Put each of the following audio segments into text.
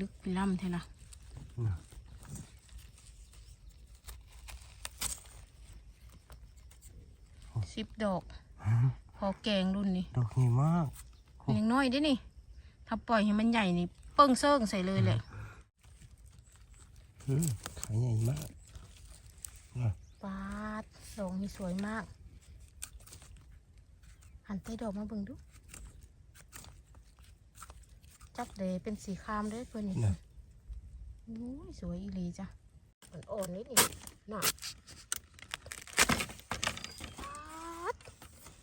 ลึกเป็นล่ำแท้ละน่ะสิบดอก พอแกงรุ่นนี้ ดอกนี่มากมันยังน้อยเด้นี่ ถ้าปล่อยให้มันใหญ่นี่ เปิ้งเซิงใส่เลยแหละอืมขายใหญ่มากน่ะปาดดอกนี่สวยมาก หันใต้ดอกมาเบิ่งดู จับเลยเป็นสีครามเลยเพื่อนนี่น่ะโอ้ยสวยอีหลีจ้ะมันอ่อนนิดนี่น่ะปาด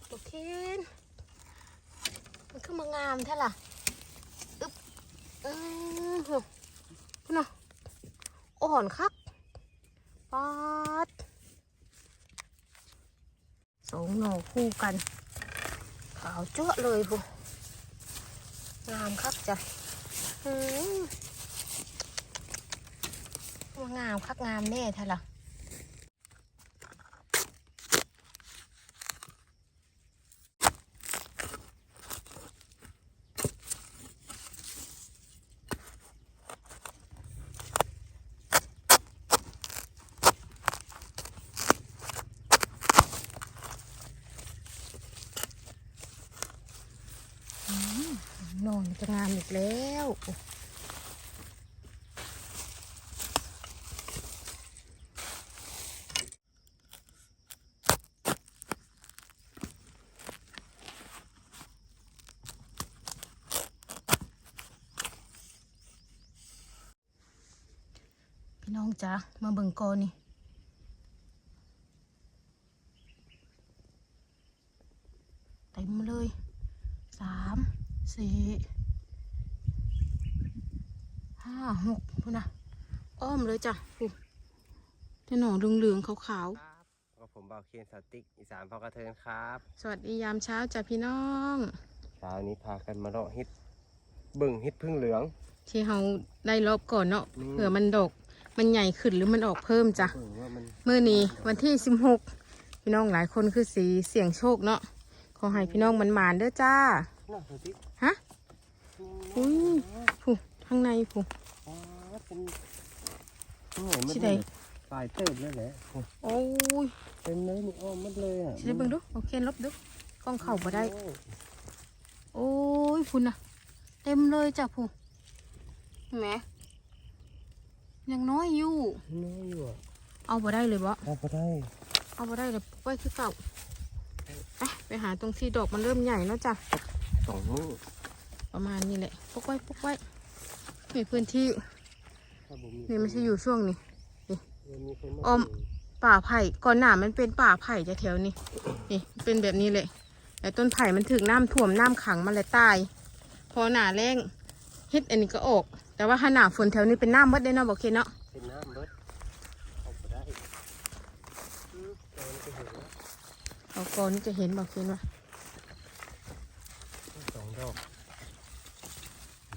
โอเคมันขึ้นมางามแท้ล่ะอึ๊บอืมเฮ้ยพุ่นน่ะอ่อนคักปาดสองหน่อคู่กัน ขาวจั่วะเลยพุ งามครับจ้ะอืมว่างามคักงามแน่ท่าละอืมนอน จะงามอีกแล้วพี่น้องจ๋ามาเบิ่งกอนนี่เต็มเลยสามสี่ ห้าหกพูดนะอ้อมเลยจ้ะปุ๊บแต่หน่อเหลืองๆขาวครับก็ผมบ่าวเคนสติกอีสานพอกระเทินครับๆสวัสดียามเช้าจ้ะพี่น้องเช้านี้พากันมาเลาะเฮ็ดเบิ่งเฮ็ดพึ่งเหลือง ที่เราได้รอบก่อนเนาะนี่เผื่อมันดก มันใหญ่ขึ้นหรือมันออกเพิ่มจ้ะเบิ่งว่ามันเมื่อนี้วันที่สิบหกพี่น้องหลายคนคือสีเสี่ยงโชคเนาะขอให้พี่น้องมันหมานๆเด้อจ้า น่าสติกฮะ อุ้ยผู้ข้างในผู้อ๋อ เป็นโอ้ยมันสิได้ ปลายเติบเลยแหละโอ้โอ้ยเป็นเลยนี่อ้อมมันเลยอะสิได้เบิ่งดูโอเคลบดูกล้องเข่าบ่ได้ โอ้โอ้ยพุ่นน่ะ เต็มเลยจ้ะผู้เห็นไหมยังน้อยอยู่ น้อยอยู่อะเอาบ่ได้เลยบ่ เอาไปได้เอาบ่ได้เลยปุ๊กไว้คือเก่าไปไปหาตรงที่ดอกมันเริ่มใหญ่แล้วจ้ะ สองมือประมาณนี้แหละปุ๊กไว้ปุ๊กไว้มีพื้นที่ ถ้าบ่นี่ไม่ใช่อยู่ช่วงนี้ยังมีคนมาอ้อมป่าไผ่ก่อนหน้ามันเป็นป่าไผ่จะแถวๆนี้นี่เป็นแบบนี้เลยแต่ต้นไผ่มันถึงน้ำท่วมน้ำขังมันเลยตาย พอหนาแรงเฮ็ดอันนี้ก็ออก แต่ว่าถ้าหนาฝนแถวนี้เป็นน้ำเบิดได้เนาะบอกเคเนาะเป็นน้ำเบิดเอาไปได้อืมแต่มันก็เห็นแล้วเอาก่อนนี่จะเห็นบอกเคนว่าสองดอก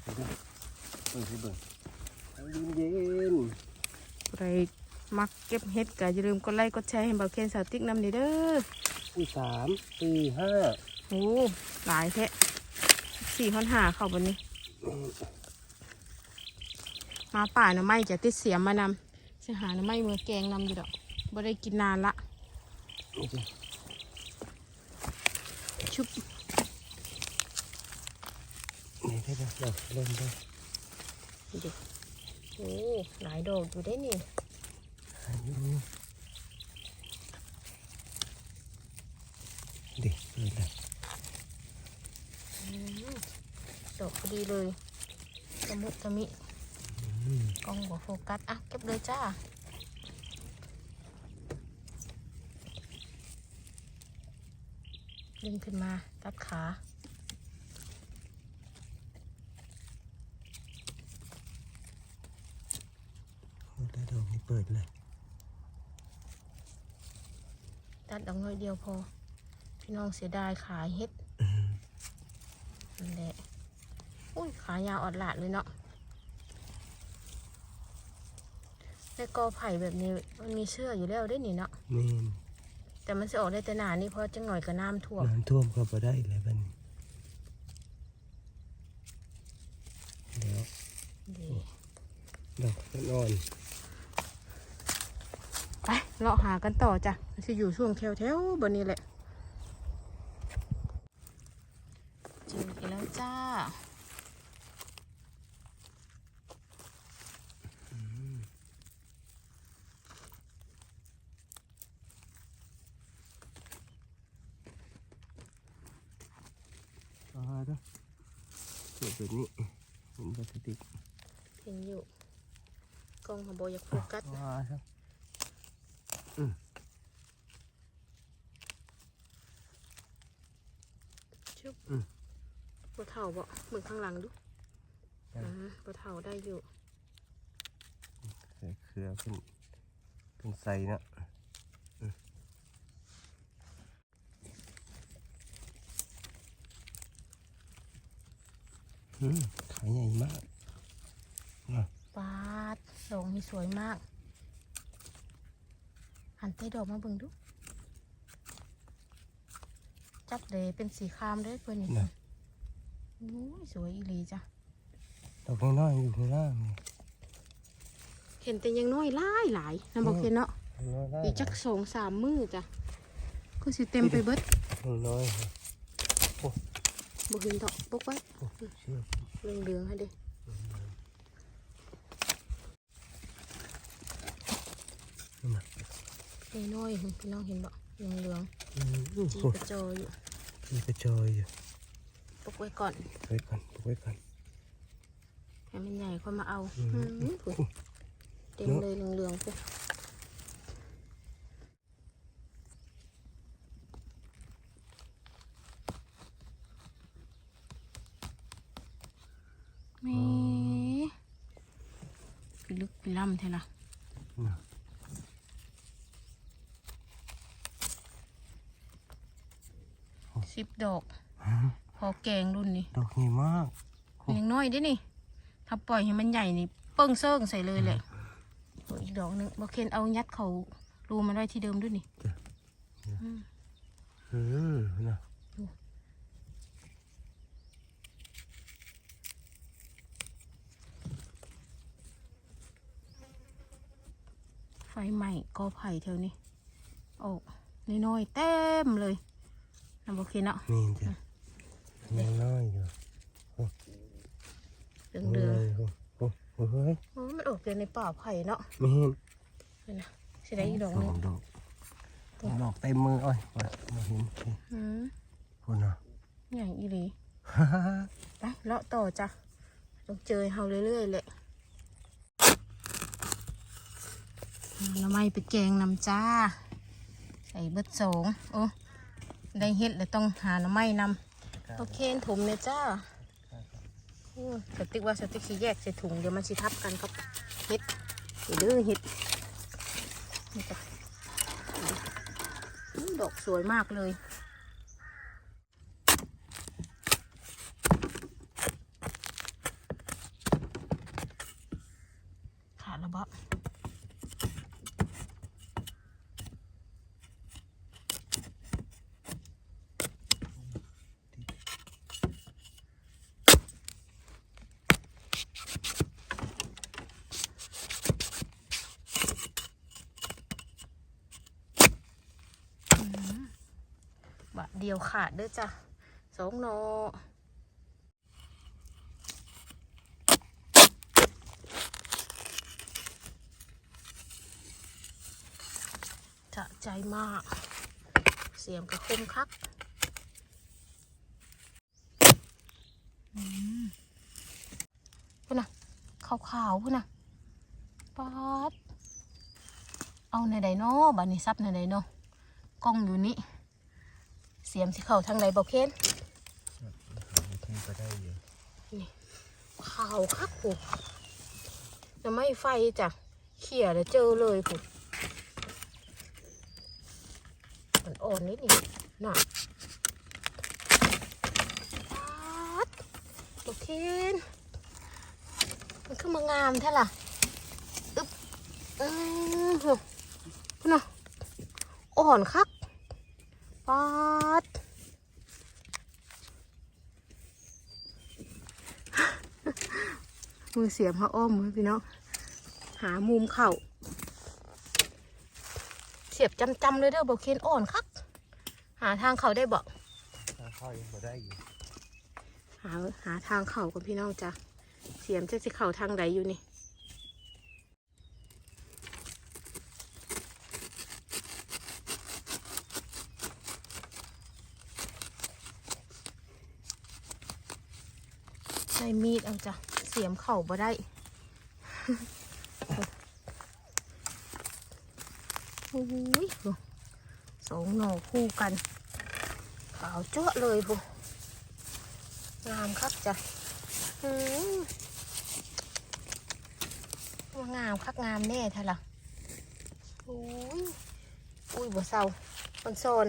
เบิ่งสิเบิ่ง เอาเย็นเย็นใครมักเก็บเฮ็ดก็อย่าลืมกดไลค์กดแชร์ให้บอกเคนสาวติ๊กนำเด้ออุ้ยสามสี่ห้าโอ้หลายแท้สี่พันหาเข้าบนนี้ มาป่าหน่อไม้จะติดเสียมมานำจะหาหน่อไม้มือแกงนำอยู่ดอกบ่ได้กินนานละนี่สิชุบนี่ได้ปะดอกเริ่มได้ดูดิ โอ้หลายดอกอยู่ได้นี่อายุเด็กเลยละอืมดอกพอดีเลยตะมุตะมิอืมกล้องหัวโฟกัส อะ เก็บเลยจ้าดึงขึ้นมาตัดขา โอ้ได้ดอกนี่ เปิดเลย ตัดดอกน้อยเดียวพอ พี่น้องเสียดายขายเฮ็ดอืมนั่นแหละอุ้ยขายาวออดหลาดเลยเนาะในกอไผ่แบบนี้มันมีเชื่ออยู่แล้วได้นี่เนาะนี่แต่มันจะออกได้แต่หนานี่เพราะจังหน่อยก็น้ำท่วมน้ำท่วมก็พอได้เลยบัดนเดี๋ยวดีดอกนอน ไปเลาะหากันต่อจ้ะมันจะอยู่ช่วงแถวแถวๆบนนี้แหละเจออีกแล้วจ้าปลาเด้อเกิดแบบนี้เห็นพลาสติกเห็นอยู่กล้องของโบอยากโฟกัสปลาครับ ชุบปวเท่าบ่เหมือนข้างหลังดูอ่าปวเท่าได้อยู่ใส่เครือขึ้นเป็นใส่นะอืมอืมขายใหญ่มากนะปาดดอกนี่สวยมาก หันเต้ดอกมาเบิ่งดู จับเลยเป็นสีครามเด้อเพื่อนนี่นะโอ้ยสวยอีหลีจ้ะ ดอกน้อยๆอยู่ข้างล่างนี่เห็นแต่ยังน้อยหลายหลายนะบอกเห็นเนาะ น้อยได้อีกจักสองสามมือจ้ะก็สิเต็มไปเบิดน้อยๆครับบ่เห็นดอกปกไว้โอ้เชื่อเหลืองเหลืองๆให้เด้นี่นะ น้อยๆพี่น้องเห็นบ่เหลืองเหลืองอืมๆโอ้จีโหกระจอยอยู่มีกระจอยอยู่ปกไว้ก่อนไว้ก่อนไว้ก่อนให้มันใหญ่ค่อยมาเอาอืมอืมพุ่นเต็มเลยเหลืองเหลืองๆพุ่นแหม่พี่ลึกพี่ล่ำแท้ล่ะนะ สิบดอก พอแกงรุ่นนี้ ดอกนี่มากมันยังน้อยเด้วยนี่ ถ้าปล่อยให้มันใหญ่นี่ เปิ้งเซิงใส่เลยแหละโอ้อีกดอกหนึงบอเคนเอายัดเขารูมันไว้ที่เดิมด้วยนี่อืมเออนะไฟใหม่กอไผ่แถวนี้ โอ้น้อยๆเต็มเลย นะบอเคนเนาะนี่จ้ะยังน้อยอยู่เหลืองโอ้โหโอ้โหเฮ้ยๆโอ้มันออกเกินในป่าไผ่เนาะไม่เห็นเห็นนะสิได้อีกดอกสหนึองงดอกดอกเต็มมืออ้อยว่าไม่เห็นอืมคนน่ะอย่างอีหลีฮ่าฮ่าฮ่าไปเลาะต่อจ้ะต้องเจอเฮาเรื่อยๆเลยแล้วไม่ไปแกงน้ำจ้า ใส่เบิดสองโอ้ ได้เฮ็ดแล้วต้องหาหน้ำไม้นำโอเคถมเลยจ้าโอ้สติ๊กว่าสติ๊กสีแยกใส่ถุงเดี๋ยวมันสิทับกันครับเฮ็ดเดี๋ยวเด้อเฮ็ดนี่จ้ะอู้ดอกสวยมากเลย บาทเดียวขาดเด้อจ้ะสองโนจะใจมาก เสียงกระคมคักพุ่นน่ะขาวๆพุ่นน่ะป๊าดเอาในใดเนาะบันี้ซับในใดเนาะ กล้องอยู่นี่เสียมสิเข่าทางไหนบอกเคนที่ก็ได้อยู่ขาวคักผูน้ำไม่ไฟจ้ะเขี่ยแล้วเจอเลยผูมันอ่อนนิดนึงน่ะป๊าดบอกเคนมันขึ้นมางามแท้ล่ะอึ๊บอืมโหพุ่นน่ะ อ่อนคักป๊าดมือเสียมเขาอ้อมมือพี่น้องหามุมเข่าเสียบจำๆเลยเด้อบอกเคนอ่อนคักหาทางเขาได้บอกถ้าเข้ายังบ่ได้อยู่หาหาทางเข่ากับพี่น้องจ้ะเสียมจะสิเข่าทางใดอยู่นี่ ใช้มีดเอาจ้ะ เสียมเข่าบ่ได้โอ้ยสองหน่อคู่กัน ขาวเจ้าะเลยพูงามครับจ้ะอืมว่างามคักงามแน่ท่ะล่ะโอ้ยอุ้ยบ่เศร้าคนโซน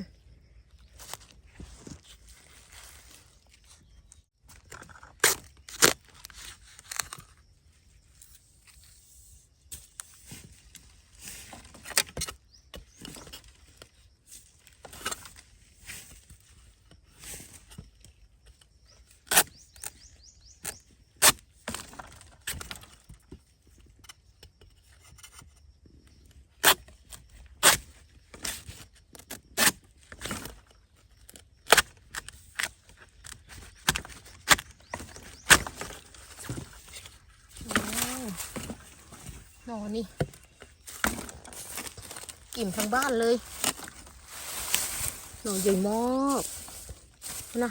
โอ้ห นี่กิ่มทั้งบ้านเลย หน่อใหญ่มากนะ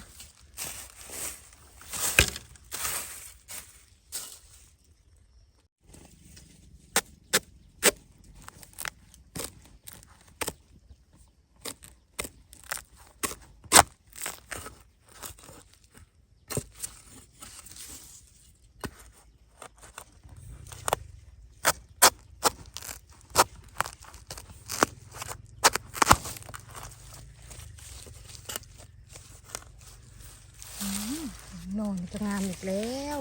หนอน จะงามอีกแล้ว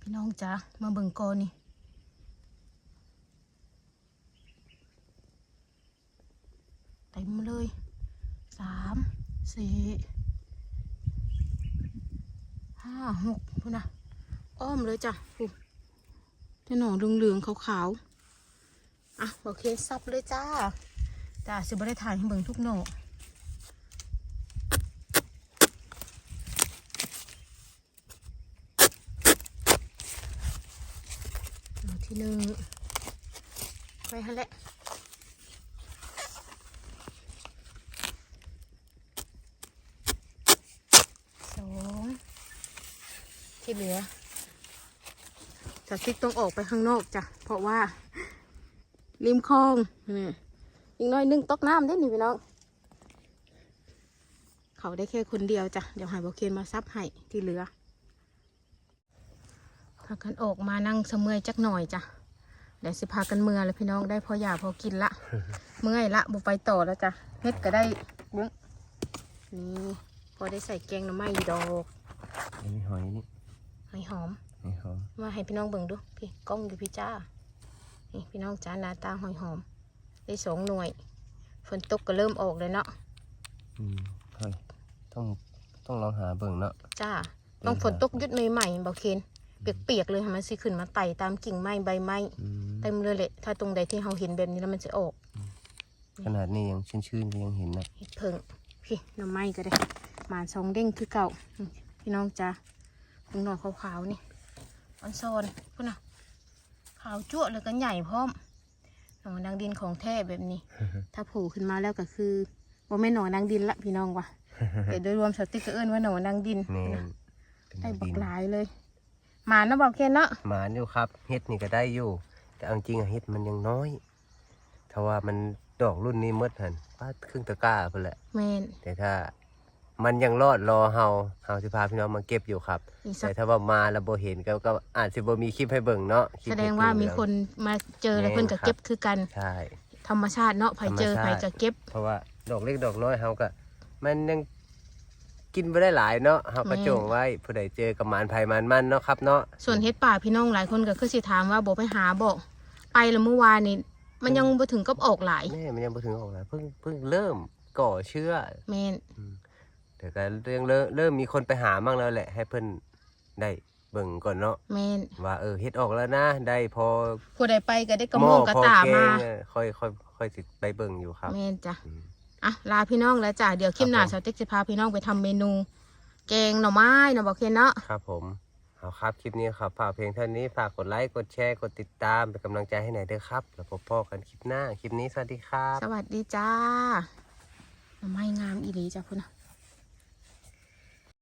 พี่น้องจ้ามาเบิ่งกอนี่ เต็มเลย สาม สี่ ห้าหกพูดนะอ้อมเลยจ้ะพูที่หนองเหลืองๆขาวๆอะโอเคซับเลยจ้าจ้าสิบได้ถ่ายให้เบิ่งทุกหนอหนอที่หนึ่งไปฮะแหละ สอง ที่เหลือจะซิกต้องออกไปข้างนอกจ้ะ เพราะว่าริมคลองนี่อีกน้อยหนึงตกน้ำได้หนิพี่น้องเขาได้แค่คนเดียวจ้ะ เดี๋ยวหายบอเคนมาซับให้ที่เหลือพากันออกมานั่งเสมอยจักหน่อยจ้ะเดี๋ยวสิพากันเมื่อแล้วพี่น้องได้พออยากพอกินละ เมื่อยละบุไปต่อแล้วจ้ะเฮ็ดก็ได้เบิ้งนี่พอได้ใส่แกงหน่อไม้อยู่ดอกอันนี้หอยนี่ หอยหอมหอยหอมมาให้พี่น้องเบิ่งดูพี่กล้องอยู่พี่จ้านี่พี่น้องจ้าหน้าตาหอยหอม ได้สองหน่วยฝนตกก็เริ่มออกเลยเนาะอืมหอยต้องต้องลองหาเบิ่งเนาะ จ้าต้องฝนตกหยุดใหม่ๆเบาเคนเปียกๆเลยค่ะมันสิขึ้นมาไต่ตามกิ่งไม้ใบไม้อืมเต็มเลยแหละถ้าตรงใดที่เราเห็นแบบนี้แล้วมันจะออกขนาดนี้ยังชื้นๆก็ยังเห็นนะ เห็ดเพิงพี่หน่อไม้ก็ได้หมานสองเด้งคือเก่าอืมพี่น้องจ้าตรง หน่อขาวๆนี่อันซอนพุ่นน่ะขาวจั่วเลยก็ใหญ่พร้อมหน่อนางดินของแท้แบบนี้ ถ้าโผล่ขึ้นมาแล้วก็คือว่าไม่นหน่อนางดินละพี่น้องว่ะแต่โดยรวมสติกก็เอิ้นว่าหน่อนางดินแน่นนะเป็นได้บัดิกนหลายเลยหมานะบอกเคนเนาะหมานอยู่ครับเฮ็ดนี่ก็ได้อยู่ แต่เอาจริงอะเฮ็ดมันยังน้อยถ้าว่ามันดอกรุ่นนี้หมดหันป้าดครึ่งตะกร้าพุ่นแหละแมนแต่ถ้า มันยังรอดรอเฮาเฮาสิพาพี่น้องมาเก็บอยู่ครับ อีกสัแต่กถ้าว่ามาแล้วบ่เห็นก็ก็อาจสิบ่มีคลิปให้เบิ่งเนาะคลิปแสดงให้ว่าเบิ่มีเรื่องคนมาเจอแล้วแม่นเพิ่นก็ครับเก็บคือกันใช่ ธรรมชาติเนาะไผเจอธรรมไผชาติก็เก็บ เพราะว่าดอกเล็กดอกน้อยเฮาก็ มันยังกินไม่ได้หลายเนาะเฮาก็แม่นจงไว้ผู้ใดเจอกับหมานไผหมานมันเนาะครับเนาะ ส่วนเฮ็ดป่าพี่น้องหลายคนก็คือสิถามว่าบ่ไปหาบ่ไปแล้วเมื่อวานนี่มันยังบ่ถึงกับออกหลายแม่มันยังบ่ถึงออกหลายเพิ่งเพิ่งเริ่มก่อเชื้อ แม่นเดี๋ ยวก็เรื่องเริ่มเริ่มมีคนไปหามั่งแล้วแหละ ให้เพิ่นได้เบิ่งก่อนเนาะแม่นว่าเออเฮ็ดออกแล้วนะได้พอผู้ใดไปก็ได้กระหโมม้องกระพอตาแกมางเออค่อยค่อยค่อยสิไปเบิ่งอยู่ครับแม่นจ้ะอืมอะลาพี่น้องแล้วจ้ะเดี๋ยวคลิปหน้าครับผมสาวเต็กจะพาพี่น้องไปทำเมนู แกงหน่อไม้เนาะบอกเคนเนาะครับผมเอาครับคลิปนี้ครับฝากเพลงเท่านี้ฝากกดไลค์กดแชร์กดติดตามเป็นกำลังใจให้หน่อยเด้อครับ แล้วพบพ่อกันคลิปหน้าคลิปนี้สวัสดีครับ สวัสดีจ้าหน่อไม้งามอีหลีจ้ะพุ่นนะ